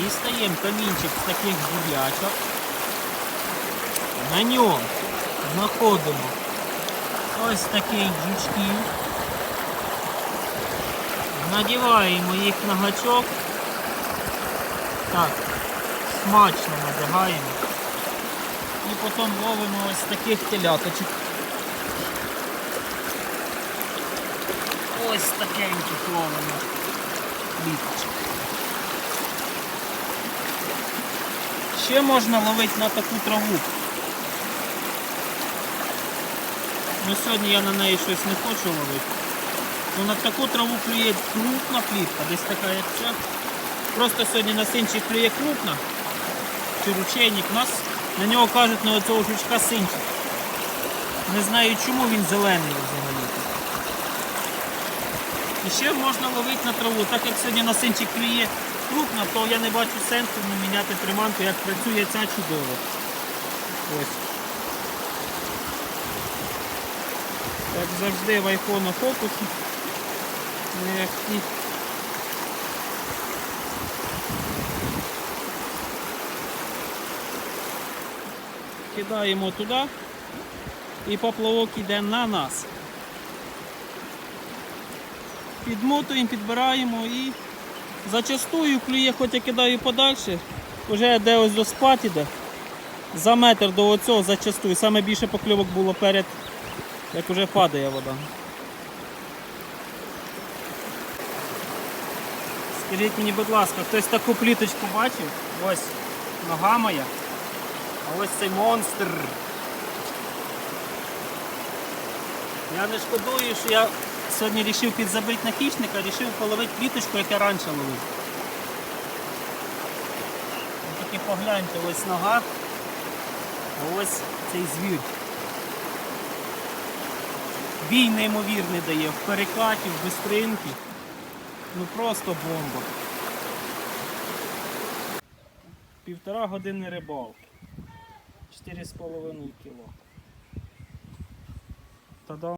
Дістаємо камінчик з таких дублячок. На ньому знаходимо ось такий жучків. Надіваємо їх на гачок. Так, смачно надягаємо. І потім ловимо ось таких теляточок. Ось такеньких ловимо. Літочок. Ще можна ловити на таку траву. Ну сьогодні я на неї щось не хочу ловити. Ну на таку траву клює крупна плітка, десь така як ця. Просто сьогодні на синчик клює крупна. Чи ручейник. У нас на нього кажуть на оцього жучка синчик. Не знаю чому він зелений взагалі. І ще можна ловити на траву. Так як сьогодні на синчик клює крупна, то я не бачу сенсу не міняти приманку, як працює ця чудово. Ось. Як завжди в айфону фокусі. М'які. Кидаємо туди і поплавок йде на нас. Підмотуємо, підбираємо і зачастую клює, хоч я кидаю подальше, вже де ось до спад іде. За метр до оцього зачастую. Саме більше покльовок було перед, як вже падає вода. Скажіть мені, будь ласка, хтось таку пліточку бачив? Ось нога моя. А ось цей монстр. Я не шкодую, що я сьогодні вирішив підзабити на хищника, вирішив половити пліточку, як я раніше ловив. Ви Тільки погляньте, ось нога, а ось цей звір. Бій неймовірний дає, в перекаті, в бистринки. Ну просто бомба. Півтора години рибалки. 4,5 кіло. Та-дам.